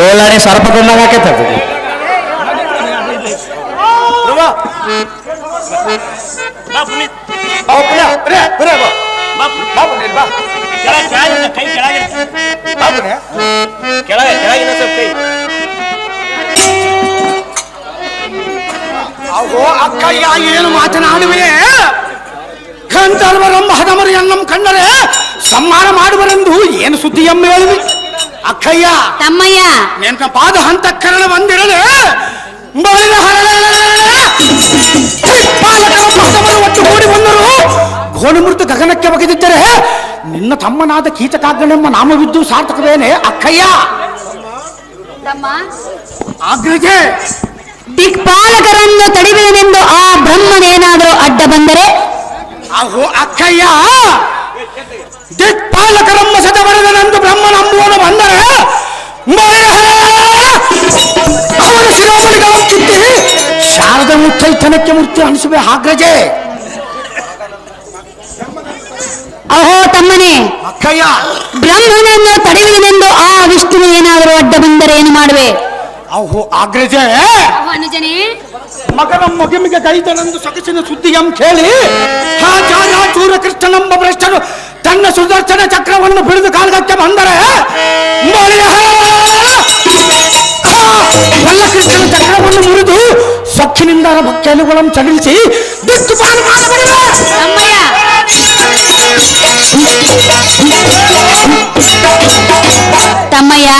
ಏಳನೇ ಸರ್ಪ ಕೊಂಡಾಗ ಆಕೈತೆ ಅದು. ಬಾ ಪುನೀತ್ ಬಾ, ಪುಣ್ಯ, ಪುಣ್ಯ, ಪುಣ್ಯ, ಬಾ. ಬಾ ಬಾ, ಪುಣ್ಯ, ಬಾ. ಕೆಳಗೆ ಕೆಳಗಿನ ಕೈ ಕೆಳಗಿನ ಬಾ, ಪುಣ್ಯ. ಕೆಳಗೆ ಕೆಳಗಿನ ಸ್ವಲ್ಪ ಕೈ. ಅಗೋ ಅಕ್ಕಯ್ಯ ಏನು ಮಾತನಾಡುವೆ? ಕಂಠರ್ವರಂ ಹದಮರಿಯನ್ನಂ ಕಂಡರೆ ಸಮ್ಮಾನ ಮಾಡುವರೆಂದು ಏನು ಸುದ್ದಿಯಮ್ಮ ಹೇಳುವೆ? ಅಕ್ಕಯ್ಯ ತಮ್ಮಯ್ಯ. ನಿನ್ನ ಪಾದ ಹಂತಕರಣ ಬಂದಿರದೆ ಬಳಿದ ಹರಳೆಳೆಳೆಳೆಳೆ ಒಟ್ಟು ಕೂಡಿ ಬಂದರು. ಘೋಣಿಮೃತ ಗಗನಕ್ಕೆ ಬಗೆದಿದ್ದರೆ ನಿನ್ನ ತಮ್ಮನಾದ ಕೀಚಕಾಗ್ಗಳೆಂಬ ನಾಮವಿದ್ದು ಸಾರ್ಥಕವೇನೆ ಅಕ್ಕಯ್ಯ. ತಮ್ಮ. ಆಗ್ರಜೆ ದಿಕ್ಪಾಲಕರನ್ನು ತಡಿಬೇನೆಂದು ಆ ಬ್ರಹ್ಮನೇನಾದರೂ ಅಡ್ಡ ಬಂದರೆ? ಅಹೋ ಅಕ್ಕಯ್ಯ. ದಿಕ್ಪಾಲಕರಮ್ಮ ಸದವರದನೆಂದು ಬ್ರಹ್ಮನಂಬುವನು ಬಂದರೆ ಅವರ ಶಿರೋಮಣಿಗಳ ಕಿತ್ತಿ ಶಾರದ ಮುಚ್ಚೈತನಕ್ಕೆ ಮೂರ್ತಿ ಅನಿಸುವೆ ಆಗ್ರಜೆ ಅಹೋ ತಮ್ಮನೇ ಅಕ್ಕಯ್ಯ ಬ್ರಹ್ಮನನ್ನು ತಡೆಯುವುದೆಂದು ಆ ವಿಷ್ಣು ಏನಾದರೂ ಅಡ್ಡ ಬಂದರೆ ಏನು ಮಾಡುವೆ ಅಹೋ ಆಗ್ರಜೆ ಅನುಜನೇ ಮಗನ ಮಗಿಮಿಗೆ ಗೈದನೆಂದು ಸೊಗಸಿನ ಸುದ್ದಿಯಂ ಕೇಳಿ ಆ ಜಾರ ಚೂರ ಕೃಷ್ಣನೆಂಬ ಭ್ರಷ್ಟನು ತನ್ನ ಸುದರ್ಶನ ಚಕ್ರವನ್ನು ಬಿಡಿದು ಕಾಲ್ಗಕ್ಕೆ ಬಂದರೆ ಬಳಿಯ ಆ ವಲ್ಲ ಕೃಷ್ಣನ ಚಕ್ರವನ್ನು ಮುರಿದು ಸೊಕ್ಕಿನಿಂದ ಭಕ್ಕೆಲುಗಳನ್ನು ಚಡಿಸಿ ದಿಕ್ಕುಪಾಲು ಮಾಡಬಡಿವೆ ತಮ್ಮಯ್ಯ ತಮ್ಮಯ್ಯ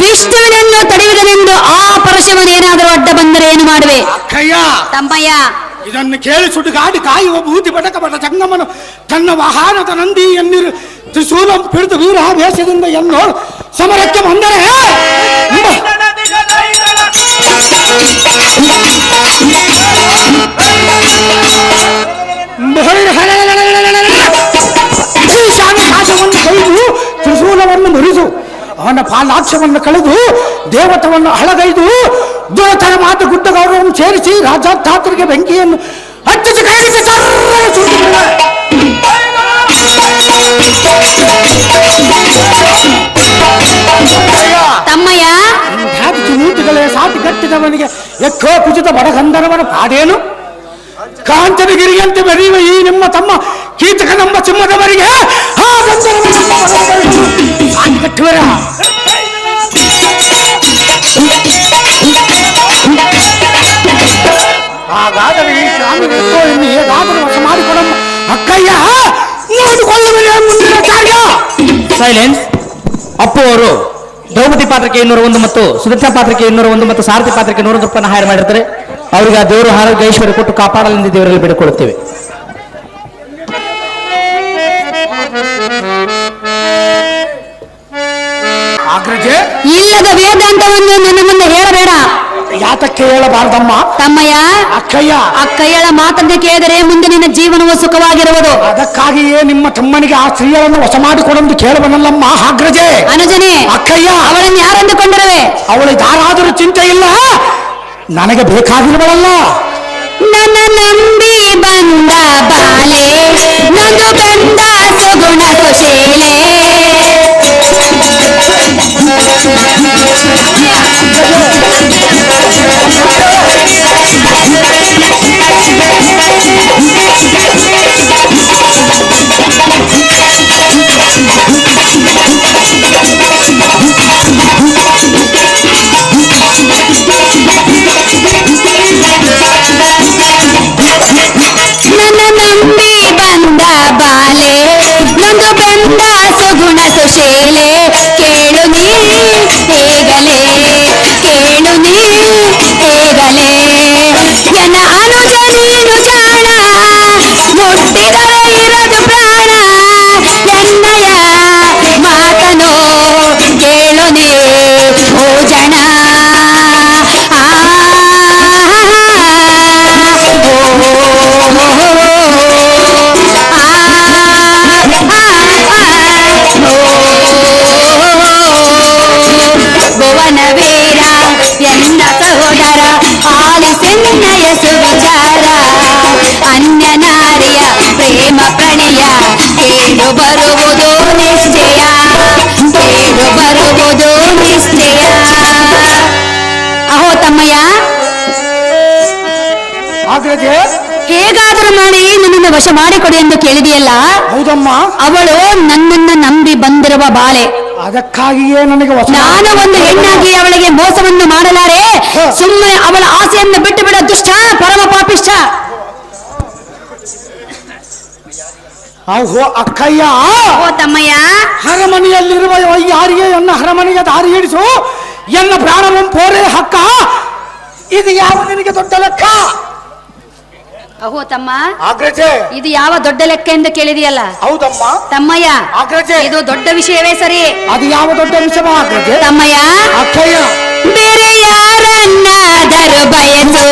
ವಿಷ್ಣುವಿನನ್ನು ತಡೆಯುವುದೆಂದು ಆ ಪರಶಿವನೇನಾದರೂ ಅಡ್ಡ ಬಂದರೆ ಏನು ಮಾಡುವೆ ಅಕ್ಕಯ್ಯ ತಮ್ಮಯ್ಯ ಇದನ್ನು ಕೇಳಿ ಸುಡುಗಾಡಿ ಕಾಯುವ ಭೂತಿ ಬಟಕ ಬಟ ಚಂಗಮ್ಮನು ತನ್ನ ವಾಹನದ ನಂದಿ ಎನ್ನಿರು ತ್ರಿಶೂಲ ಪಿಡಿದು ವೀರಾವೇಶದಿಂದ ಎಲ್ಲೋ ಸಮರಕ್ಕೆ ಬಂದರೆ ಮ- ಬಹಳ ತ್ರಿಶೂಲವನ್ನು ಮುರಿದು ಅವನ ಪಾಲಾಕ್ಷವನ್ನು ಕಳೆದು ದೇವತವನ್ನು ಹಳಗೈದು ದೋತರ ಮಾತು ಗುಡ್ಡ ಗೌರವವನ್ನು ಸೇರಿಸಿ ರಾಜಾರ್ಥಾತರಿಗೆ ಬೆಂಕಿಯನ್ನು ಹಚ್ಚಿಸಿ ಕೈಗೆ ಸರ್ರ ಸುರಿದುಬಿಡ. ತಮ್ಮಯ್ಯ ಖ್ಯಾತಿ ಚುಮೂತಿಗಳೇ ಸಾಟಿ ಕಟ್ಟಿದವನಿಗೆ ಎಕ್ಕೋ ಕುಜಿತ ಬಡಗಂಧರ್ವನ ಪಾಡೇನು ಕಾಂಚನಗಿರಿಯಂತೆ ಬೆರೆಯುವ ಈ ನಿಮ್ಮ ತಮ್ಮ ಸಿಂಹದವರಿಗೆ ಆ ಗಂಧರ್ವನ ಸಾಟಿ ಕಟ್ಟುವರ ಹಾಗಾದರೆ ಈ ಎಷ್ಟೋ ಇನ್ನು ಹೇಗಾದರೂ ವಶ ಮಾಡಿಕೊಡಮ್ಮ. ಅಕ್ಕಯ್ಯ ನೋಡಿಕೊಳ್ಳುವಿನ ಮುಂದಿನ ಕಾರ್ಯ ಸೈಲೆನ್ಸ್ ಅಪ್ಪು ಅವರು, ದ್ರೌಪದಿ ಪಾತ್ರಕ್ಕೆ ಇನ್ನೂರ ಒಂದು ಮತ್ತು ಸುದರ್ಶನ ಪಾತ್ರಕ್ಕೆ ಇನ್ನೂರ ಒಂದು ಮತ್ತು ಸಾರಥಿ ಪಾತ್ರಕ್ಕೆ ನೂರ ರೂಪಾಯಿ ಹಾಯರ್ ಮಾಡಿರ್ತಾರೆ. ಅವರಿಗೆ ಆ ದೇವರು ಹಾರ ಐಶ್ವರ್ಯ ಕೊಟ್ಟು ಕಾಪಾಡಲೆಂದು ದೇವರಲ್ಲಿ ಬೇಡಿಕೊಳ್ಳುತ್ತೇವೆ. ಇಲ್ಲದ ವೇದಾಂತವನ್ನು ನನ್ನ ಮುಂದೆ ಹೇಳಬೇಡ. ಯಾತಕ್ಕೆ ಹೇಳಬಾರ್ದಮ್ಮ? ತಮ್ಮಯ್ಯ ಅಕ್ಕಯ್ಯ. ಅಕ್ಕಯ್ಯಳ ಮಾತನ್ನು ಕೇಳಿದರೆ ಮುಂದೆ ನಿನ್ನ ಜೀವನವು ಸುಖವಾಗಿರುವುದು. ಅದಕ್ಕಾಗಿಯೇ ನಿಮ್ಮ ತಮ್ಮನಿಗೆ ಆ ಸ್ತ್ರೀಯರನ್ನು ವಶ ಮಾಡಿಕೊಡೊಂದು ಕೇಳಬನಲ್ಲಮ್ಮ ಹಾಗ್ರಜೆ. ಅನುಜನೆ ಅಕ್ಕಯ್ಯ. ಅವಳನ್ನು ಯಾರೆಂದುಕೊಂಡರವೆ? ಅವಳು ಯಾರಾದರೂ ಚಿಂತೆ ಇಲ್ಲ ನನಗೆ ಬೇಕಾಗಿರುವಳಲ್ಲ. ನನ್ನ ನಂಬಿ ಬಂದ ಬಾಲೆ ನೊಂದು ಬಂದ ಸುಗುಣ ಕುಶೇಲೆ ನನ್ನ ನಂಬಿ ಬಂದ ಬಾಲೆ ನೊಂದು ಬಂದ ಸುಗುಣ ಸುಶೇಲೆ ಕೇಳು ನೀ ಹೇಗಲೇ ಕೇಳು ನೀ ನನ್ನನ್ನು ವಶ ಮಾಡಿಕೊಡಿ ಎಂದು ಕೇಳಿದೆಯಲ್ಲ? ಹೌದಮ್ಮ. ಅವಳು ನನ್ನನ್ನ ನಂಬಿ ಬಂದಿರುವ ಬಾಳೆ. ಅದಕ್ಕಾಗಿಯೇ ನನಗೆ ವಶ ನಾನು ಒಂದು ಹೆಣ್ಣಾಗಿ ಅವಳಿಗೆ ಮೋಸವನ್ನು ಮಾಡಲಾರೆ. ಸುಮ್ಮನೆ ಅವಳ ಆಸೆಯನ್ನು ಬಿಟ್ಟು ಬಿಡ ದುಷ್ಟ ಪರಮ ಪಾಪಿಷ್ಟ ಅಹೋ ಅಕ್ಕಯ್ಯ. ಓ ತಮ್ಮಯ್ಯ. ಹರಮನೆಯಲ್ಲಿರುವ ಯಾರಿಗೆ ಎನ್ನ ಅರಮನೆಗೆ ದಾರಿ ಹಿಡಿಸು. ಎನ್ನ ಪ್ರಾಣವನ್ನು ಪೋರೆ ಹಕ್ಕ ಇದು ಯಾವ ನಿನಗೆ ದೊಡ್ಡ ಲೆಕ್ಕ? ಅಹೋ ತಮ್ಮ. ಅಗ್ರಜೆ ಇದು ಯಾವ ದೊಡ್ಡ ಲೆಕ್ಕ ಎಂದು ಕೇಳಿದೆಯಲ್ಲ? ಹೌದಮ್ಮ. ತಮ್ಮಯ್ಯ ಅಗ್ರಜೆ ಇದು ದೊಡ್ಡ ವಿಷಯವೇ ಸರಿ? ಅದು ಯಾವ ದೊಡ್ಡ ವಿಷಯ ಅಗ್ರಜೆ ತಮ್ಮಯ್ಯ. ಅಕ್ಕಯ್ಯ ಬೇರೆ ಯಾರನ್ನಾದರೂ ಬಯಸು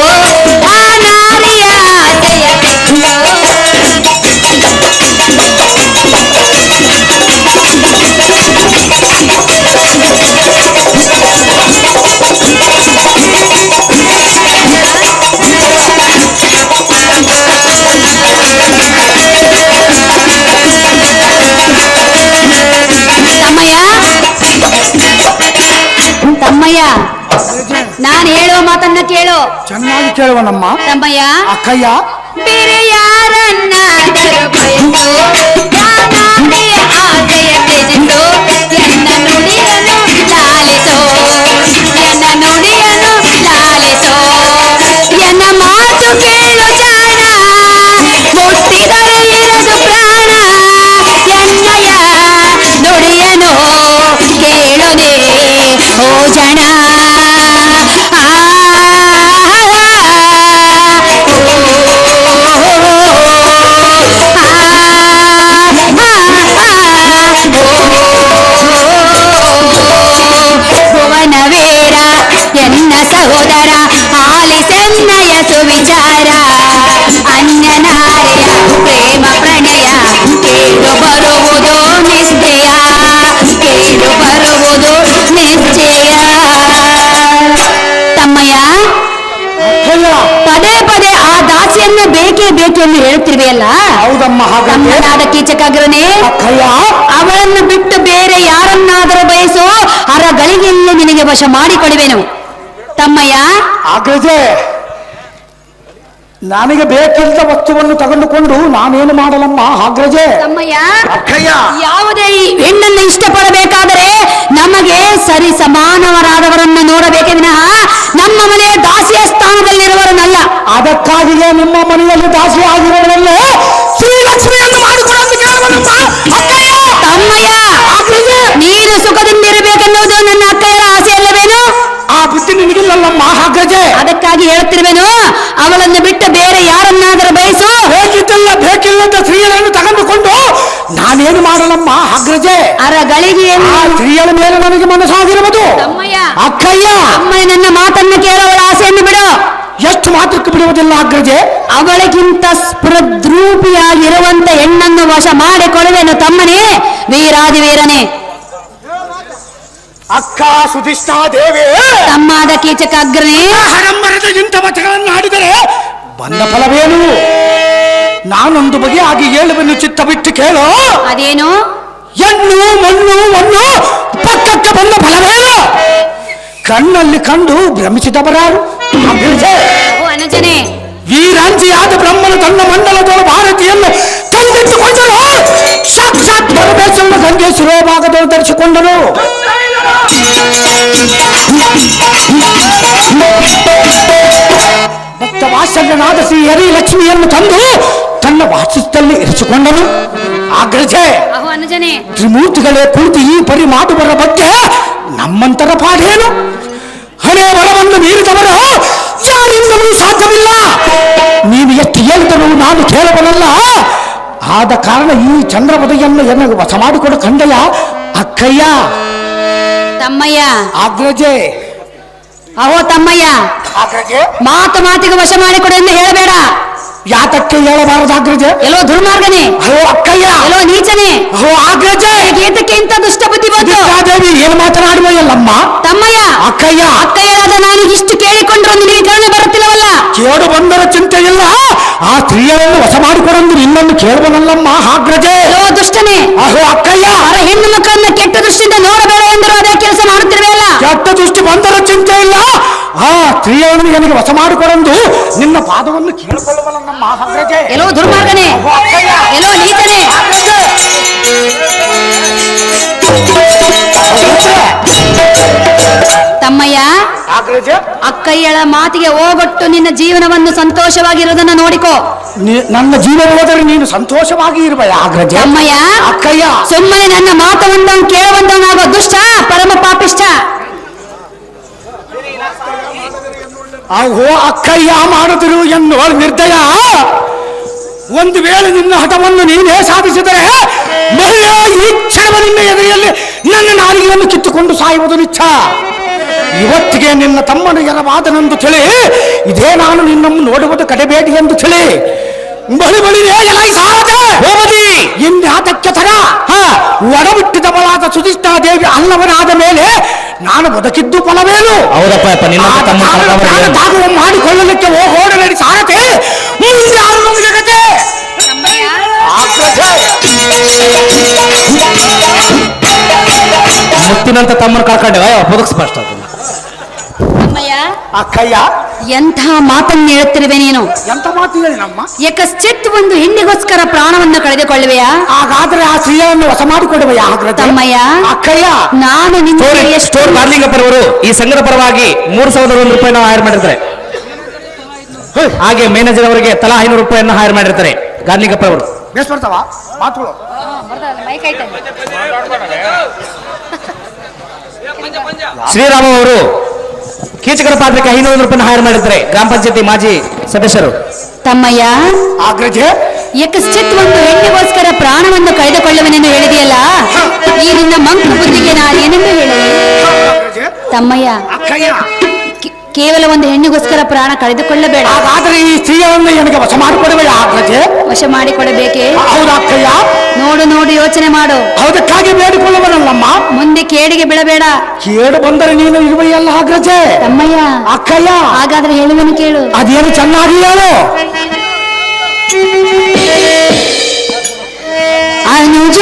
ಆ ನಾರಿಯ ಆಸೆಯ ತಮ್ಮಯ್ಯ ಅಗ್ರಜೆ ನಾನು ಹೇಳುವ ಮಾತನ್ನ ಕೇಳು ಚೆನ್ನಾಗಿ ಕೇಳುವನಮ್ಮ ತಮ್ಮಯ್ಯ ಅಕ್ಕಯ್ಯ ಬೇರೆ ಯಾರನ್ನಾದರೂ ಬಯಸು ನಾನಾಡಿಯ ಆಸೆಯ ತ್ಯಜಿಸು ಎನ್ನ ನುಡಿಯನು ಲಾಲಿಸೋ ತಮ್ಮನಾದ ಕೀಚಕಾಗ್ರನೇ ಅವಳನ್ನು ಬಿಟ್ಟು ಬೇರೆ ಯಾರನ್ನಾದರೂ ಬಯಸೋ ಅರ ಗಳಿಗೆಯಲ್ಲಿ ನಿನಗೆ ವಶ ಮಾಡಿಕೊಡುವೆನು. ತಮ್ಮಯ್ಯ. ಅಗ್ರಜೆ ನನಗೆ ಬೇಕಿಲ್ಲದ ವಸ್ತುವನ್ನು ತಗೊಂಡುಕೊಂಡು ನಾನೇನು ಮಾಡಲಮ್ಮ ಅಗ್ರಜೆ ತಮ್ಮಯ್ಯ. ಅಕ್ಕಯ್ಯ. ಯಾವುದೇ ಈ ಹೆಣ್ಣನ್ನು ಇಷ್ಟಪಡಬೇಕಾದರೆ ನಮಗೆ ಸರಿ ಸಮಾನವರಾದವರನ್ನು ನೋಡಬೇಕೆ ವಿನಃ ನಮ್ಮ ಮನೆಯ ದಾಸಿಯ ಸ್ಥಾನದಲ್ಲಿರುವವರನ್ನಲ್ಲ. ಅದಕ್ಕಾಗಿಯೇ ನಿಮ್ಮ ಮನೆಯಲ್ಲಿ ದಾಸಿ ಶ್ರೀಲಕ್ಷ್ಮಿಯನ್ನು ಮಾಡಿಕೊಳ್ಳಲು ಕೇಳುವನಮ್ಮ ಅಕ್ಕಯ್ಯ. ತಮ್ಮಯ್ಯ ಅಗ್ರಜೆ ನೀನು ಸುಖದಿಂದಿರಬೇಕೆನ್ನುವುದು ನನ್ನ ಅಕ್ಕಯ್ಯರ ಆಸೆ ಅಲ್ಲವೇನು? ಆ ಬುದ್ಧಿ ನಿನಗಿಲ್ಲಲ್ಲಮ್ಮ ಹಾಗಜೆ ಅದಕ್ಕಾಗಿ ಹೇಳ್ತಿರುವೆನು ಅವಳನ್ನು ಬಿಟ್ಟು ಬೇರೆ ಯಾರನ್ನಾದರೂ ಬಯಸು. ಬೇಕಿದ್ದಲ್ಲ ಬೇಕಿಲ್ಲದ ಸ್ತ್ರೀಯರನ್ನು ತಗೊಂಡುಕೊಂಡು ನಾನೇನು ಮಾಡಲಮ್ಮ ಹಗ್ರಜೆ ಅರ ಗಳಿಗೆ ಸ್ತ್ರೀಯರ ಮೇಲೆ ನನಗೆ ಮನಸ್ಸಾಗಿರುವುದು. ಅಕ್ಕಯ್ಯ. ಅಮ್ಮ ನನ್ನ ಮಾತನ್ನು ಕೇಳವಳ ಆಸೆಯನ್ನು ಬಿಡು. ಎಷ್ಟು ಮಾತ್ರಕ್ಕೆ ಬಿಡುವುದಿಲ್ಲ ಅಗ್ರಜೆ? ಅವಳಿಗಿಂತ ಸ್ಪೃದ್ರೂಪಿಯಾಗಿರುವಂತ ಹೆಣ್ಣನ್ನು ವಶ ಮಾಡಿಕೊಳ್ಳುವೆನು ತಮ್ಮನೇ ವೀರಾದಿವೀರನೇ. ಅಕ್ಕ ಸುಧಿಷ್ಠಾ ದೇವಿ. ತಮ್ಮಾದ ಕೀಚಕಾಗ್ರನೇ ಹಡಂಬರದ ಇಂಥ ವಚಗಳನ್ನು ಆಡಿದರೆ ಬಂದ ಫಲವೇನು? ನಾನೊಂದು ಬಗೆಯಾಗಿ ಹೇಳುವೆನು ಚಿತ್ತ ಬಿಟ್ಟು ಕೇಳು. ಅದೇನು? ಹೆಣ್ಣು ಮಣ್ಣು ಮಣ್ಣು ಪಕ್ಕಕ್ಕೆ ಬಂದ ಫಲವೇನು ಕಣ್ಣಲ್ಲಿ ಕಂಡು ಭ್ರಮಿಸಿದವರಾರು. ಅಗ್ರಜೆ ಓ ಅನುಜನೇ ವೀರಾಂಜಿಯಾದ ಬ್ರಹ್ಮನ ತನ್ನ ಮಂಡಲದೊಳ ಭಾರತಿಯನ್ನು ತಂದಿಟ್ಟುಕೊಂಡರು ಸಾಕ್ಷಾತ್ ಪರಮೇಶ್ವರನ ಗಂಗೆ ಶಿರೋಭಾಗದಲ್ಲಿ ಧರಿಸಿಕೊಂಡರು ಭಕ್ತ ವಾತ್ಸಲ್ಯನಾದ ಶ್ರೀ ಹರಿ ಲಕ್ಷ್ಮಿಯನ್ನು ತಂದು ತನ್ನ ವಾಸಸ್ಥಲ್ಲಿ ಇರಿಸಿಕೊಂಡನು ಅಗ್ರಜೆ ಅಹೋ ಅನುಜನೇ ತ್ರಿಮೂರ್ತಿಗಳೇ ಕುಳಿತು ಈ ಪರಿ ಮಾತು ಬರ ಬಗ್ಗೆ ನಮ್ಮಂತರ ಪಾಠೇನು ಹಣೆ ಬಲವನ್ನು ಮೀರಿದವರು ಯಾರಿಂದಲೂ ಸಾಧ್ಯವಿಲ್ಲ. ನೀವು ಎಷ್ಟು ಹೇಳಿದರೂ ನಾನು ಕೇಳಬಲ್ಲ ಆದ ಕಾರಣ ಈ ಚಂದ್ರಪದೆಯನ್ನು ಎನಗೆ ವಸ ಮಾಡಿಕೊಂಡು ಕಂಡಯ್ಯ ಅಕ್ಕಯ್ಯ. ತಮ್ಮಯ್ಯ. ಆಗ್ರಜೆ ಅಹೋ ತಮ್ಮಯ್ಯ. ಅಗ್ರಜೆ ಮಾತು ಮಾತಿಗೆ ವಶ ಮಾಡಿಕೊಡು ಎಂದು ಹೇಳಬೇಡ. ಯಾತಕ್ಕೆ ಹೇಳಬಾರದು ಅಗ್ರಜೆ ಎಲ್ಲೋ ದುರ್ಮಾರ್ಗನೇ? ಹೋ ಅಕ್ಕಯ್ಯ! ಎಲ್ಲೋ ನೀಚನೇ? ಹೋ ಅಗ್ರಜೆ ಏತಕ್ಕೆ ಇಂಥ ದುಷ್ಟ ಬುದ್ಧಿ ಬಂತು? ದೇವಿ ಏನು ಮಾತನಾಡುವಲ್ಲಮ್ಮ ತಮ್ಮಯ್ಯ! ಅಕ್ಕಯ್ಯ! ಅಕ್ಕಯ್ಯರಾದ ನಾನು ಇಷ್ಟು ಕೇಳಿಕೊಂಡ್ರು ನಿನಗೆ ಕರುಣೆ ಬರುತ್ತಿಲ್ಲವಲ್ಲ? ಕೇಳು ಬಂದರ ಚಿಂತೆ ಇಲ್ಲ. ಆ ಸ್ತ್ರೀಯನ್ನು ವಶ ಮಾಡಿಕೊಡಂದು ನಿನ್ನನ್ನು ಕೇಳುವನಲ್ಲಮ್ಮ ಹಾಗ್ರಜೆ ಓ ದುಷ್ಟನೇ? ಅಹೋ ಅಕ್ಕಯ್ಯ! ಅರ ಹೆಣ್ಣು ಮಕ್ಕಳನ್ನ ಕೆಟ್ಟ ದೃಷ್ಟಿಯಿಂದ ನೋಡಬೇಡ ಎಂದರು ಅದೇ ಕೆಲಸ ಮಾಡುತ್ತಿರುವೆಯಲ್ಲ ಕೆಟ್ಟ ದೃಷ್ಟಿ ಬಂದರ ಚಿಂತೆ ಇಲ್ಲ. ಆ ಸ್ತ್ರೀಯನ್ನು ನನಗೆ ವಶ ಮಾಡಿಕೊಡಂದು. ನಿನ್ನ ಪಾದವನ್ನು ಹಾಗ್ರಜೆ ಎಲ್ಲೋ ದುರ್ಮಾರ್ಗನೇ. ಎಲ್ಲೋ ನೀಚನೇ. ತಮ್ಮಯ್ಯ ಅಕ್ಕಯ್ಯಳ ಮಾತಿಗೆ ಹೋಗೊಟ್ಟು ನಿನ್ನ ಜೀವನವನ್ನು ಸಂತೋಷವಾಗಿರೋದನ್ನ ನೋಡಿಕೋ. ನನ್ನ ಜೀವನ ಹೋದರೆ ನೀನು ಸಂತೋಷವಾಗಿ ಇರುವ ಹಾಗ್ರಜೆ ತಮ್ಮಯ್ಯ ಅಕ್ಕಯ್ಯ. ಸುಮ್ಮನೆ ನನ್ನ ಮಾತವೊಂದನ್ನು ಕೇಳುವಂತವನಾಗೋ ದುಷ್ಟ ಪರಮ ಪಾಪಿಷ್ಟ ಅಹೋ ಅಕ್ಕಯ್ಯ ಮಾಡಿದ್ರು ಎನ್ನುವ ನಿರ್ದಯ. ಒಂದು ವೇಳೆ ನಿನ್ನ ಹಠವನ್ನು ನೀನೇ ಸಾಧಿಸಿದರೆ ಮಹಿಳೆ ಈ ಕ್ಷಣವ ನಿನ್ನ ಎದೆಯಲ್ಲಿ ನನ್ನ ನಾಲಿಗೆಯನ್ನು ಕಿತ್ತುಕೊಂಡು ಸಾಯುವುದು ನಿಚ್ಚ. ಇವತ್ತಿಗೆ ನಿನ್ನ ತಮ್ಮನ ಎರವಾದನೆಂದು ತಿಳಿ ಇದೇ ನಾನು ನಿನ್ನನ್ನು ನೋಡುವುದು ಕಡೆಬೇಡಿ ಎಂದು ತಿಳಿ. ಬಳಿ ಬಳಿ ಹೋಗದಿ ಇನ್ಯಾತಕ್ಕೆ ತರ ಹ. ಒಡಬಿಟ್ಟಿದವಳಾದ ಸುಧಿಷ್ಠಾ ದೇವಿ ಅಲ್ಲವನಾದ ಮೇಲೆ ನಾನು ಬದುಕಿದ್ದು ಫಲವೇನು ಹೌದಪ್ಪ ಅಪ್ಪ ನಿನ್ನ ಆದ ತಮ್ಮ ಕಾರಣ ಕಳ್ಕೊಂಡ್ರೆ ಪ್ರಾಣ ಏನು? ತ್ಯಾಗವನ್ನು ಮಾಡಿಕೊಳ್ಳಲಿಕ್ಕೆ ಹೋಗೋಡ ನಡಿ ಸಾರಥಿ ಮುಂದೆ ಯಾರು ನಮಗೆ ಗತಿ ಆಕ್ರೋಶ. ಮುತ್ತಿನಂತ ತಮ್ಮನ ಕಳ್ಕೊಂಡೇವ ಬದುಕ್ ಸ್ಪಷ್ಟ ಅದು ತಮ್ಮಯ್ಯ ಅಕ್ಕಯ್ಯ. ಎಂಥ ಮಾತನ್ನು ಹೇಳುತ್ತಿರುವೆ ನೀನು? ಎಂತ ಮಾತು ಹೇಳಿ ನಮ್ಮ? ಏಕಶ್ಚಿತ್ ಒಂದು ಹೆಣ್ಣಿಗೋಸ್ಕರ ಪ್ರಾಣವನ್ನು ಕಳೆದುಕೊಳ್ಳುವೆಯಾ? ಹಾಗಾದ್ರೆ ಆ ಸ್ತ್ರೀಯನ್ನು ವಶ ಮಾಡಿಕೊಡುವ ಯಾಗ್ರತೆ ತಮ್ಮಯ್ಯ. ಅಕ್ಕಯ್ಯ. ನಾನು ನಿನ್ನ ಸ್ಟೋರ್ ಎಷ್ಟು ಸ್ಟೋರ್ ಗಾರ್ಲಿಂಗಪ್ಪರವರು ಈ ಸಂಘದ ಪರವಾಗಿ ಮೂರು ಸಾವಿರದ ಒಂದು ರೂಪಾಯಿನ ಹೈರ್ ಮಾಡಿರ್ತಾರೆ. ಹಾಗೆ ಮ್ಯಾನೇಜರ್ ಅವರಿಗೆ ತಲಾ ಐನೂರು ರೂಪಾಯಿಯನ್ನು ಹೈರ್ ಮಾಡಿರ್ತಾರೆ. ಗಾರ್ಲಿಂಗಪ್ಪರವರು ಎಷ್ಟು ಬರ್ತಾವ? ಮಾತುಗಳು. ಶ್ರೀರಾಮ ಅವರು ಕೀಚಕರ ಪಾತ್ರಕ್ಕೆ ಐನೂರು ರೂಪಾಯಿ ಹೈರ್ ಮಾಡಿದ್ರೆ ಗ್ರಾಮ ಪಂಚಾಯತಿ ಮಾಜಿ ಸದಸ್ಯರು. ತಮ್ಮಯ್ಯ ಆಗ್ರಜೆ. ಯಕಶ್ಚಿತ್ ಒಂದು ಹೆಣ್ಣಿಗೋಸ್ಕರ ಪ್ರಾಣವನ್ನು ಕಳೆದುಕೊಳ್ಳುವನೆಂದು ಹೇಳಿದೆಯಲ್ಲ? ಈ ನಿನ್ನ ಮಂಕು ಬುದ್ಧಿಗೆ ನಾನು ಏನೆಂದು ಹೇಳಿ? ತಮ್ಮಯ್ಯ ಅಕ್ಕಯ್ಯ. ಕೇವಲ ಒಂದು ಹೆಣ್ಣಿಗೋಸ್ಕರ ಪ್ರಾಣ ಕಳೆದುಕೊಳ್ಳಬೇಡ. ಹಾಗಾದ್ರೆ ಈ ಸ್ತ್ರೀಯನ್ನು ನನಗೆ ವಶ ಮಾಡಿಕೊಡಬೇಡ ಆಗ್ರಜೆ. ವಶ ಮಾಡಿಕೊಡಬೇಕೇ? ಹೌದಾ ಅಕ್ಕಯ್ಯ? ನೋಡು ನೋಡು ಯೋಚನೆ ಮಾಡು. ಅದಕ್ಕಾಗಿ ಬೇಡಿಕೊಳ್ಳುವನಲ್ಲಮ್ಮ ಮುಂದೆ ಕೇಡಿಗೆ ಬೀಳಬೇಡ. ಕೇಡು ಬಂದರೆ ನೀನು ಇರುವೆಯಲ್ಲ ಆಗ್ರಜೆ ತಮ್ಮಯ್ಯ. ಅಕ್ಕಯ್ಯ. ಹಾಗಾದ್ರೆ ಹೇಳುವನು ಕೇಳು. ಅದೇನು ಚೆನ್ನಾಗಿ ಹೇಳು. ಅನುಜ!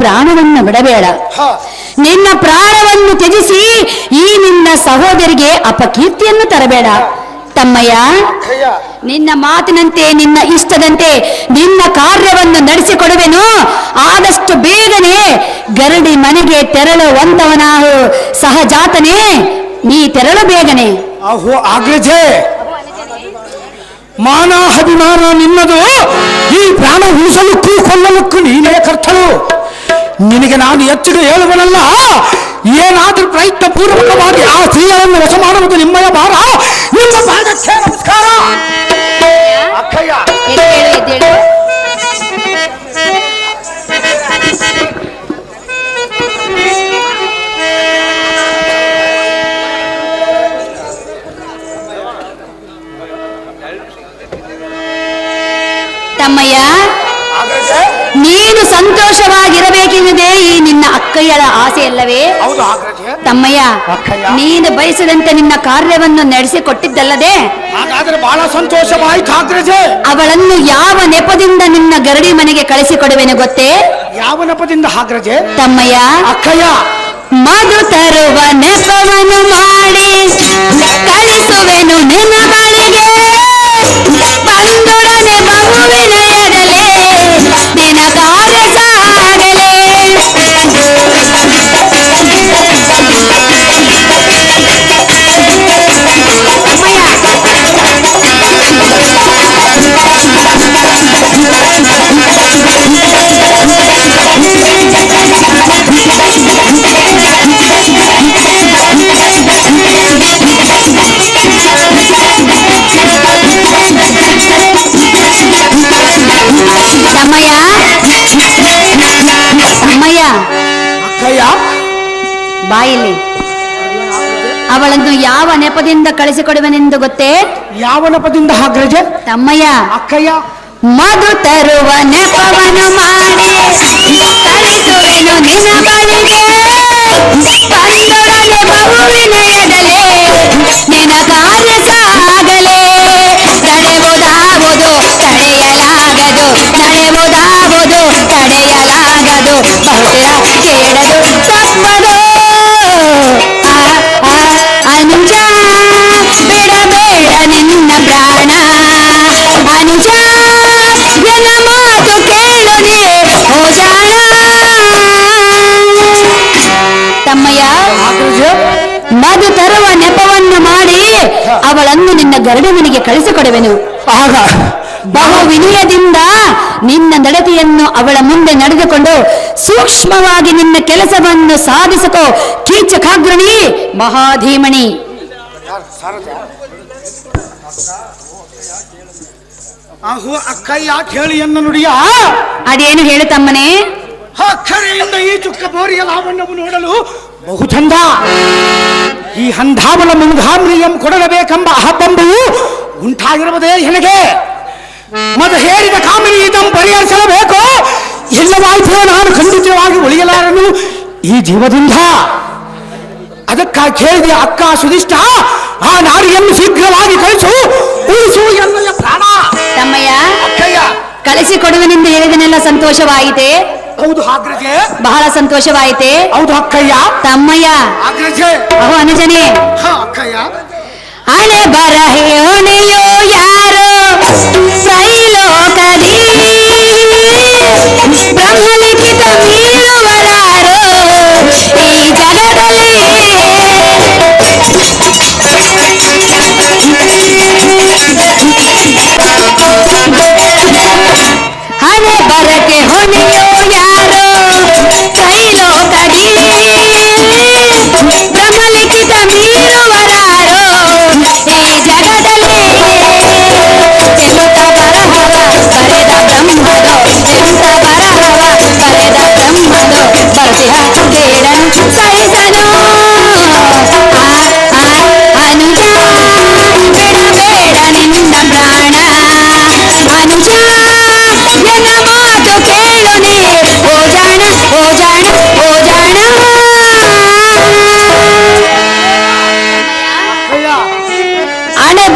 ಪ್ರಾಣವನ್ನು ಬಿಡಬೇಡ. ನಿನ್ನ ಪ್ರಾಣವನ್ನು ತ್ಯಜಿಸಿ ಈ ನಿನ್ನ ಸಹೋದರಿಗೆ ಅಪಕೀರ್ತಿಯನ್ನು ತರಬೇಡ. ತಮ್ಮಯ್ಯ ನಿನ್ನ ಮಾತಿನಂತೆ ನಿನ್ನ ಇಷ್ಟದಂತೆ ನಿನ್ನ ಕಾರ್ಯವನ್ನು ನಡೆಸಿಕೊಡುವೆನು. ಆದಷ್ಟು ಬೇಗನೆ ಗರಡಿ ಮನೆಗೆ ತೆರಳುವಂತವನಾಹು ಸಹಜಾತನೇ ನೀ ತೆರಳು ಬೇಗನೆ. ಮಾನ ಅಭಿಮಾನ ನಿನ್ನದು ಈ ಪ್ರಾಣ ಉಳಿಸಲುಕ್ಕೂ ಕೊಲ್ಲಲಕ್ಕೂ ನೀನೇ ಕರ್ತಳು. ನಿನಗೆ ನಾನು ಎಚ್ಚರ ಹೇಳುವನಲ್ಲ? ಏನಾದ್ರೂ ಪ್ರಯತ್ನ ಪೂರ್ವಕವಾಗಿ ಆ ಸ್ತ್ರೀಯನ್ನು ವಶ ಮಾಡುವುದು ನಿಮ್ಮಯ ಭಾರ? ನಿಮ್ಮ ಪಾದಕ್ಕೆ ನಮಸ್ಕಾರ. ಅಕ್ಕಯ್ಯ. ತಮ್ಮಯ್ಯ. ಆಗ್ರಜೆ ನೀನು ಸಂತೋಷವಾಗಿರಬೇಕೆಂದೇ ಈ ನಿನ್ನ ಅಕ್ಕಯ್ಯರ ಆಸೆಯಲ್ಲವೇ? ಹೌದು ಆಗ್ರಜೆ ತಮ್ಮಯ್ಯ. ನೀನು ಬಯಸಿದಂತೆ ನಿನ್ನ ಕಾರ್ಯವನ್ನು ನಡೆಸಿಕೊಟ್ಟಿದ್ದಲ್ಲದೆ? ಬಹಳ ಸಂತೋಷವಾಯಿತು ಅವಳನ್ನು ಯಾವ ನೆಪದಿಂದ ನಿನ್ನ ಗರಡಿ ಮನೆಗೆ ಕಳಿಸಿಕೊಡುವೆನು ಗೊತ್ತೇ? ಯಾವ ನೆಪದಿಂದ ಹಾಗ್ರಜೆ ತಮ್ಮಯ್ಯ ಅಕ್ಕಯ್ಯ. ಮಧು ತರುವ ನೆಪವನ್ನು ಮಾಡಿ ಕಳಿಸುವೆನು ನಿನ್ನ ಬಳಿಗೆ ಬಂದೊಡನೆ ಎಡಲೆ ನಿನ್ನ ಬಾಯಿಲಿ ಅವಳನ್ನು ಯಾವ ನೆಪದಿಂದ ಕಳಿಸಿಕೊಡುವನೆಂದು ಗೊತ್ತೇ? ಯಾವ ನೆಪದಿಂದ ಅಗ್ರಜ ತಮ್ಮಯ್ಯ. ಅಕ್ಕಯ್ಯ. ಮಧು ತರುವ ನೆಪವನ್ನು ಮಾಡಿ. ಕಳಿಸುವೆನು ನಿನ್ನ ಬಳಿಗೆ ಬಂದೊಡನೆ ಬಹು ನಿನ್ನ ಕಾರ್ಯ ಸಾಗಲೇ. ತಡೆವುದಾವುದು ತಡೆಯಲಾಗದು ನಡೆವುದಾವುದು ತಡೆಯಲಾಗದು. ಬಹುಶಃ ಕೇಳದು ತಪ್ಪದು. ಆಗ್ರಜೆ ಮಧು ತರುವ ನೆಪವನ್ನು ಮಾಡಿ ಅವಳನ್ನು ನಿನ್ನ ಗರಡಿ ಮನೆಗೆ ಕಳಿಸಿಕೊಡುವೆನು. ಆಗ ಬಹು ವಿನಯದಿಂದ ನಿನ್ನ ನಡತೆಯನ್ನು ಅವಳ ಮುಂದೆ ನಡೆದುಕೊಂಡು ಸೂಕ್ಷ್ಮವಾಗಿ ನಿನ್ನ ಕೆಲಸವನ್ನು ಸಾಧಿಸಿಕೋ ಕೀಚಕಾಗ್ರಣಿ ಮಹಾಧೀಮಣಿ. ಆಹು ಹೇಳಿ ಕೇಳಿಯನ್ನ ನುಡಿಯ? ಅದೇನು ಹೇಳು ತಮ್ಮನೇ? ಅಕ್ಕರೆಯಿಂದ ಈ ಚುಕ್ಕ ಬೋರಿಯ ಲಾವಣ್ಣವು ನೋಡಲು ಬಹು ಚಂದ ಈ ಹಂಧಾವನ ಮುಂಧಾಮ್ರಿಯಂ ಕೊಡಲಬೇಕೆಂಬ ಅಹಬಂಬವು ಉಂಟಾಗಿರುವುದೇ ಹೆಣಗೆ ಮದ ಹೇರಿದ ಕಾಮಿನಿ ಇದಂ ಪರಿಹರಿಸಲೇಬೇಕು. ಇಲ್ಲವಾಯ್ತು ನಾನು ಖಂಡಿತವಾಗಿ ಉಳಿಯಲಾರನು ಈ ಜೀವದಿಂದ. ಅದಕ್ಕ ಕೇಳಿದೆ ಅಕ್ಕ ಸುದಿಷ್ಟ ಆ ನಾರಿಯನ್ನು ಶೀಘ್ರವಾಗಿ ಕಳಿಸು. ಉಳಿಸು ಎನ್ನೆಯ ಪ್ರಾಣ. ತಮ್ಮಯ್ಯ ಅಕ್ಕಯ್ಯ. ಕಳಿಸಿಕೊಡುವೆನೆಂದು ಹೇಳಿದನೆಲ್ಲ ಸಂತೋಷವಾಯಿತೆ? ಹೌದು ಆಗ್ರಜೆ ಬಹಳ ಸಂತೋಷವಾಯಿತೆ. ಹೌದು ಅಕ್ಕಯ್ಯ? ತಮ್ಮಯ್ಯ. ಆಗ್ರಜೆ ಅಹೋ ಅನುಜನೇ. ಅಕ್ಕಯ್ಯ. ಹಣೆ ಬರಹೆ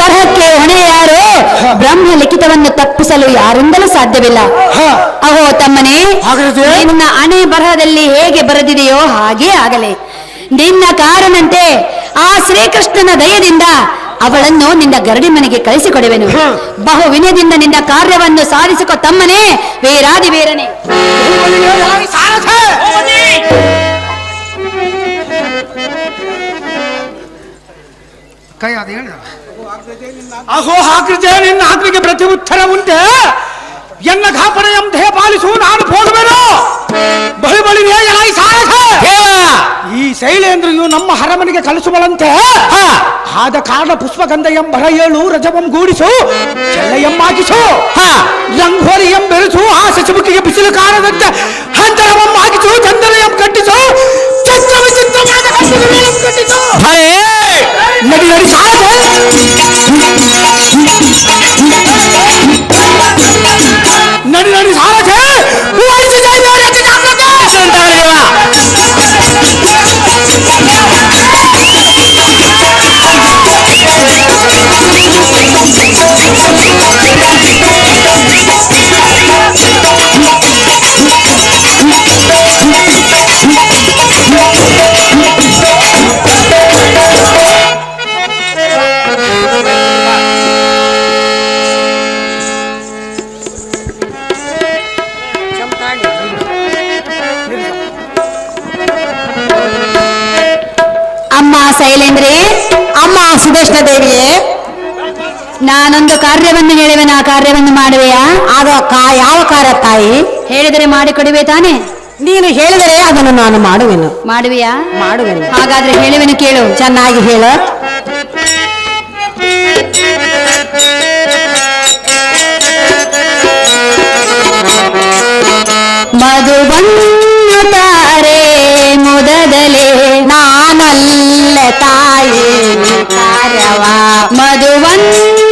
ಬರಹಕ್ಕೆ ಹೊಣೆ ಯಾರು? ಬ್ರಹ್ಮ ಲಿಖಿತವನ್ನು ತಪ್ಪಿಸಲು ಯಾರಿಂದಲೂ ಸಾಧ್ಯವಿಲ್ಲ. ಅಹೋ ತಮ್ಮನೇ? ನಿನ್ನ ಅಣೆ ಬರಹದಲ್ಲಿ ಹೇಗೆ ಬರೆದಿದೆಯೋ ಹಾಗೆ ಆಗಲಿ. ನಿನ್ನ ಕಾರಣಂತೆ ಆ ಶ್ರೀಕೃಷ್ಣನ ದಯದಿಂದ ಅವಳನ್ನು ನಿನ್ನ ಗರಡಿ ಮನೆಗೆ ಕಳಿಸಿಕೊಡುವೆನು. ಬಹು ವಿನಯದಿಂದ ನಿನ್ನ ಕಾರ್ಯವನ್ನು ಸಾಧಿಸಿಕೊ ತಮ್ಮನೇ ವೀರಾದಿ ವೀರನೆ ಕೈ ಅದು ಹೇಳ ಅಹೋ ಹಾಕೃತೆ ನಿನ್ನ ಆಕೃತಿಗೆ ಪ್ರತಿ ಉತ್ತರ ಉಂಟೆ ಎನ್ನ ಘಾಪನೆಯಂ ದೇಹ ಪಾಲಿಸು ನಾನು ಹೋಗುವೆನು ಬಳಿ ಬಳಿ ಈ ಶೈಲೇಂದ್ರಿಯು ನಮ್ಮ ಹರಮನೆಗೆ ಕಲಿಸುವಳಂತೆ. ಆದ ಕಾರಣ ಪುಷ್ಪಗಂಧ ಎಂಬರ ಏಳು ರಜವಂ ಗೂಡಿಸು ಹಾ. ರಂಗೋಲಿ ಎಂಬೆರೆಸು ಆ ಸಚಿವಕ್ಕೆ ಬಿಸಿಲು ಕಾರದಂತೆ ಕಾರ್ಯವನ್ನು ಹೇಳುವೆನು? ಆ ಕಾರ್ಯವನ್ನು ಮಾಡುವೆಯಾ? ಆಗ ಕಾ ಯಾವ ಕಾರ್ಯ ತಾಯಿ? ಹೇಳಿದರೆ ಮಾಡಿಕೊಡುವೆ ತಾನೆ. ನೀನು ಹೇಳಿದರೆ ಅದನ್ನು ನಾನು ಮಾಡುವೆನು. ಮಾಡುವೆಯಾ? ಮಾಡುವೆನು. ಹಾಗಾದ್ರೆ ಹೇಳುವೆನು ಕೇಳು. ಚೆನ್ನಾಗಿ ಹೇಳ. ಮಧುವನ್ನು ತಾರೆ ಮುದದಲೆ ನಾನಲ್ಲ ತಾಯಿ. ಕಾರ್ಯವ ಮಧುವನ್ನು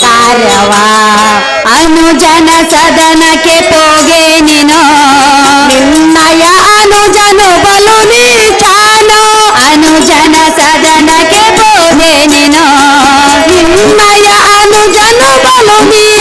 ಕಾರ್ಯವ ಅನುಜನ ಸದನಕ್ಕೆ ಪೋಗೆ ನೀನು ನಿನ್ನಯ ಅನುಜನು ಬಲು ನೀಚಾನು ಅನುಜನ ಸದನಕ್ಕೆ ಪೋಗೆ ನೀನು ನಿನ್ನಯ ಅನುಜನು ಬಲು ನೀಚಾನು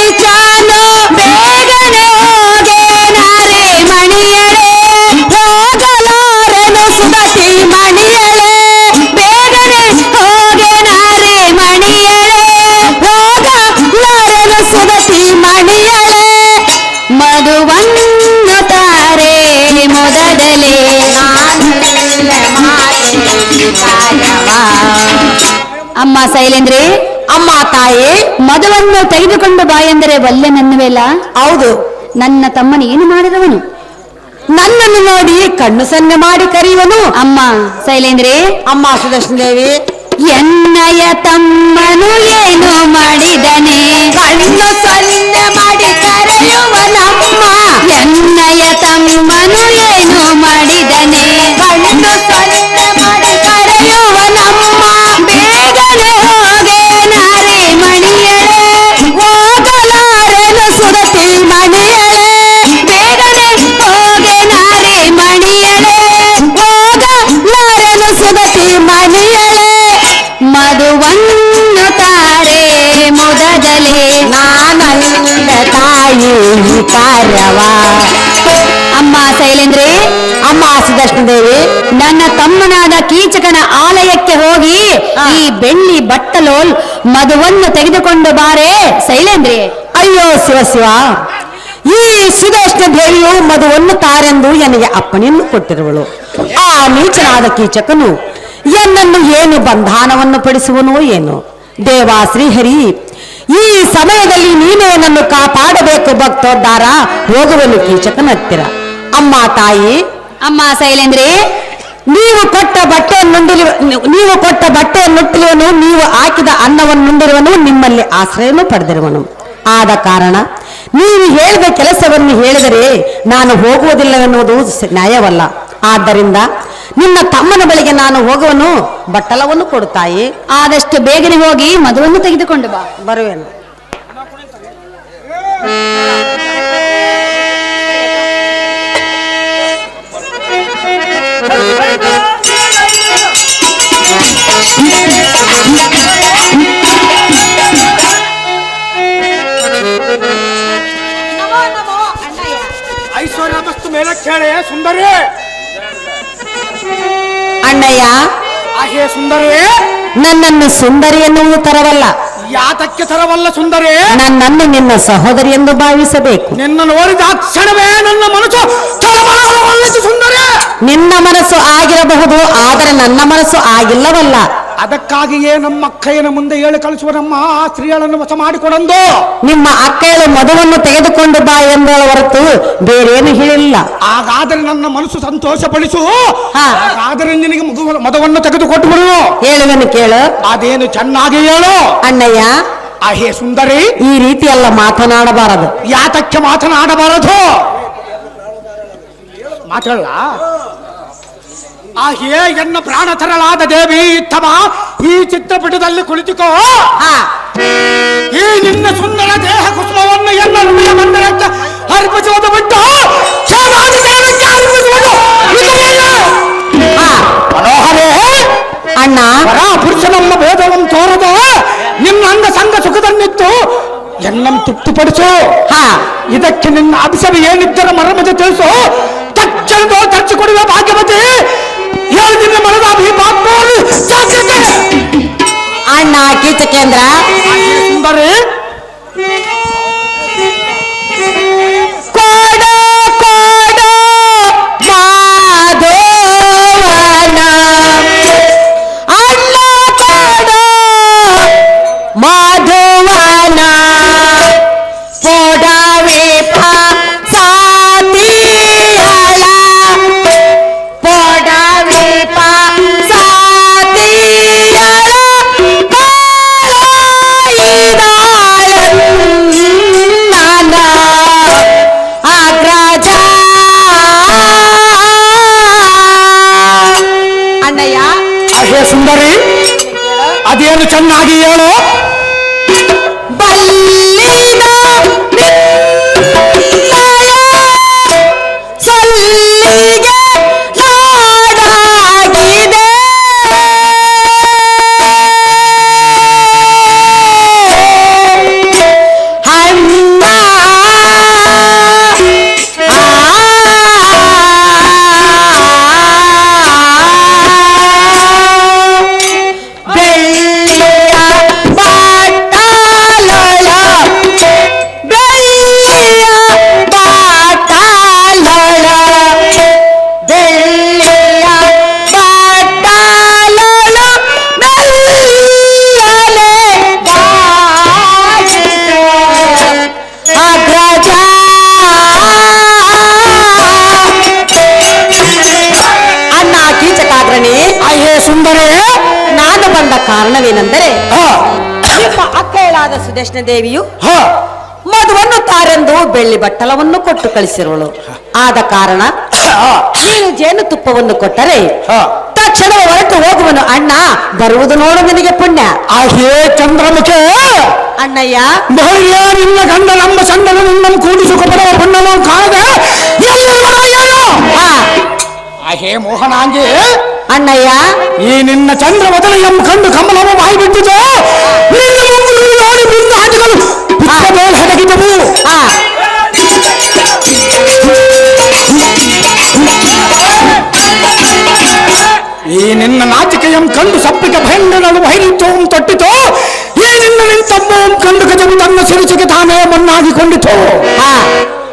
ಶೈಲೇಂದ್ರಿ ಅಮ್ಮ ತಾಯಿ. ಮದುವನ್ನು ತೆಗೆದುಕೊಂಡು ಬಾ ಎಂದರೆ ಬಲ್ಲೆ ನನ್ನವೆಲ್ಲ ಹೌದು. ನನ್ನ ತಮ್ಮನ ಏನು ಮಾಡಿದವನು? ನನ್ನನ್ನು ನೋಡಿ ಕಣ್ಣು ಸನ್ನೆ ಮಾಡಿ ಕರೆಯುವನು. ಅಮ್ಮ ಶೈಲೇಂದ್ರಿ. ಅಮ್ಮ ಸುದರ್ಶನ ದೇವಿ. ಎನ್ನಯ ತಮ್ಮನು ಏನು ಮಾಡಿದನೆ? ಕಣ್ಣು ಸನ್ನೆ ಮಾಡಿ ಕರೆಯುವನಮ್ಮ. ಎನ್ನಯ ತಮ್ಮನು ಏನು ಮಾಡಿದನೆ? ತಮ್ಮನಾದ ಕೀಚಕನ ಆಲಯಕ್ಕೆ ಹೋಗಿ ಈ ಬೆಳ್ಳಿ ಬಟ್ಟಲೋಲ್ ಮಧುವನ್ನು ತೆಗೆದುಕೊಂಡು ಬಾರೆ ಶೈಲೇಂದ್ರಿ. ಅಯ್ಯೋ ಶಿವ ಶಿವ ಈ ಸುದರ್ಶನ ದೇವಿಯು ಮಧುವನ್ನು ತಾರೆಂದು ನನಗೆ ಅಪ್ಪಣೆಯನ್ನು ಕೊಟ್ಟಿರುವಳು. ಆ ನೀಚನಾದ ಕೀಚಕನು ಎನ್ನನ್ನು ಏನು ಬಂಧಾನವನ್ನು ಪಡಿಸುವನು ಏನು? ದೇವಾ ಶ್ರೀಹರಿ ಈ ಸಮಯದಲ್ಲಿ ನೀನು ನನ್ನನ್ನು ಕಾಪಾಡಬೇಕು ಭಕ್ತೋದ್ಧಾರ ಹೋಗುವನು ಕೀಚಕನ ಹತ್ತಿರ. ಅಮ್ಮ ತಾಯಿ. ಅಮ್ಮ ಶೈಲೇಂದ್ರಿ ನೀವು ಕೊಟ್ಟ ಬಟ್ಟೆಯನ್ನು ನೀವು ಕೊಟ್ಟ ಬಟ್ಟೆಯನ್ನುಟ್ಟಿರುವನು ನೀವು ಹಾಕಿದ ಅನ್ನವನ್ನು ಮುಂದಿರುವನು ನಿಮ್ಮಲ್ಲಿ ಆಶ್ರಯವನ್ನು ಪಡೆದಿರುವನು. ಆದ ಕಾರಣ ನೀವು ಹೇಳಿದ ಕೆಲಸವನ್ನು ಹೇಳಿದರೆ ನಾನು ಹೋಗುವುದಿಲ್ಲವೆನ್ನುವುದು ಎನ್ನುವುದು ನ್ಯಾಯವಲ್ಲ. ಆದ್ದರಿಂದ ನಿನ್ನ ತಮ್ಮನ ಬಳಿಗೆ ನಾನು ಹೋಗುವನು ಬಟ್ಟಲವನ್ನು ಕೊಡುತ್ತಾಯಿ? ಆದಷ್ಟು ಬೇಗನೆ ಹೋಗಿ ಮದುವನ್ನು ತೆಗೆದುಕೊಂಡು ಬಾ. ಬರುವೆನು. ಐಶ್ವರ್ಯ ಮಸ್ತು ಮೇಲೆ ಕೇಳೆ ಸುಂದರಿ ಅಣ್ಣಯ್ಯ ಆಹೇ ಸುಂದರಿ ನನ್ನನ್ನು ಸುಂದರಿ ಎನ್ನುವುದು ತರವಲ್ಲ. ಯಾತಕ್ಕೆ ತರವಲ್ಲ ಸುಂದರಿ? ನನ್ನನ್ನು ನಿನ್ನ ಸಹೋದರಿ ಎಂದು ಭಾವಿಸಬೇಕು. ನಿನ್ನ ನೋಡಿದ ಕ್ಷಣವೇ ನನ್ನ ಮನಸ್ಸು ಸುಂದರಿ. ನಿನ್ನ ಮನಸ್ಸು ಆಗಿರಬಹುದು ನನ್ನ ಮನಸ್ಸು ಆಗಿಲ್ಲವಲ್ಲ? ಅದಕ್ಕಾಗಿಯೇ ನಮ್ಮ ಅಕ್ಕಯ್ಯನ ಮುಂದೆ ಹೇಳಿ ಕಳಿಸುವ ನಮ್ಮ ಆ ಸ್ತ್ರೀಗಳನ್ನು ವಶ ಮಾಡಿಕೊಡಂದು. ನಿಮ್ಮ ಅಕ್ಕೆಯ ಮದುವನ್ನು ತೆಗೆದುಕೊಂಡು ಬಾ ಎಂದೇಳ ಹೊರತು ಬೇರೇನು ಹೇಳಿಲ್ಲ. ಹಾಗಾದರೆ ನನ್ನ ಮನಸ್ಸು ಸಂತೋಷಪಡಿಸು. ಹಾ. ಹಾಗಾದರೆ ನಿನಗೆ ಮಗು ಮದವನ್ನು ತೆಗೆದುಕೊಟ್ಟು ಬಿಡು ಹೇಳುವೆನು ಕೇಳು. ಅದೇನು ಚೆನ್ನಾಗಿ ಹೇಳು. ಅಣ್ಣಯ್ಯ. ಅಹೇ ಸುಂದರಿ. ಈ ರೀತಿ ಎಲ್ಲ ಮಾತನಾಡಬಾರದು. ಯಾತಕ್ಕೆ ಮಾತನಾಡಬಾರದು? ಮಾತಾಡಲ್ಲ ಆಹೇ ಎನ್ನ ಪ್ರಾಣ ತರಳಾದ ದೇವಿ ತಮ ಈ ಚಿತ್ರಪಟದಲ್ಲಿ ಕುಳಿತುಕೋ. ಹಾ. ಈ ನಿನ್ನ ಸುಂದರ ದೇಹ ಕುಸುಮವನ್ನು ಎನ್ನ ಹೃದಯ ಮಂದಿರಕ್ಕೆ ಅರ್ಪಿಸುವುದು ಬಿಟ್ಟು. ಮನೋಹರೇ. ಅಣ್ಣ. ಪರ ಪುರುಷನಮ್ಮ ಭೇದವನ್ನು ತೋರದ ನಿನ್ನ ಅಂಗ ಸಂಘ ಸುಖದನ್ನಿತ್ತು. ಎನ್ನಂ ತೃಪ್ತಿಪಡಿಸು. ಹಾ. ಇದಕ್ಕೆ ನಿನ್ನ ಅಭಿಸಭೆ ಏನಿದ್ದರ ಮರಮಜ ತಿಳಿಸು. ತಕ್ಷಣ ತರ್ಚಿ ಕೊಡುವ ಭಾಗ್ಯವತಿ. ಹೇಳಿ ನಿನ್ನ ಮನದ ಅಭಿಮಾನಿ ಜಾಗ್ರತೆ ಅಣ್ಣ ಕೀಚಕೇಂದ್ರ ಸುಂದರಿ. ಚೆನ್ನಾಗಿ ಹೇಳು. ಕೀಚಕಾಗ್ರಣಿ ಸುಂದರೇ ನಾನು ಬಂದ ಕಾರಣವೇನೆಂದರೆ ಹ, ನಿಮ್ಮ ಅಕ್ಕಳಾದ ಸುದರ್ಶನ ದೇವಿಯು ಹ, ಮಧುವನ್ನು ತಾರೆಂದು ಬೆಳ್ಳಿ ಬಟ್ಟಲವನ್ನು ಕೊಟ್ಟು ಕಳಿಸಿರುವಳು. ಆದ ಕಾರಣ ಹ, ನೀನು ಜೇನುತುಪ್ಪವನ್ನು ಕೊಟ್ಟರೆ ಹ. ತಕ್ಷಣ ಹೊರಟು ಹೋಗುವನು. ಅಣ್ಣ ಬರುವುದು ನೋಡು ನಿನಗೆ ಪುಣ್ಯ. ಅಹೇ ಚಂದ್ರಮುಖೆ! ಅಣ್ಣಯ್ಯ. ಮಹಿಳೆಯ ನಿನ್ನ ಗಂಡ ನಮ್ಮ ಸಂಡನ ನಿನ್ನನ್ನು ಕೂಡಿಸು ಕೊಡುವ ಪುಣ್ಣನು ಕಾಣದೆ ಆಹೇ ಹಾ. ಮೋಹನಾಂಗಿ ಅಣ್ಣಯ್ಯ? ಈ ನಿನ್ನ ಚಂದ್ರ ಮೊದಲು ಎಂ ಕಂಡು ಕಮಲವ ಬಾಯಿ ಬಿಟ್ಟಿತು ನಿನ್ನ ಮುಂಗುರು ನೋಡಿ ಬಿಂದು ಹಾಕಿದನು ಪುಷ್ಪಗಳು ಹಡಗಿದವು ಈ ನಿನ್ನ ನಾಚಿಕೆಯಂ ಕಂಡು ಸಪ್ಪಿಗೆ ಭಯಂಡನಳು ವೈರಿತ್ವಂ ತೊಟ್ಟಿತು. ಈ ನಿನ್ನ ನಿಂತಮ್ಮಂ ಕಂಡು ಗಜವು ತನ್ನ ಸಿರಿಸಿಗೆ ತಾನೇ ಮಣ್ಣಾಗಿಕೊಂಡಿತು ಹಾ.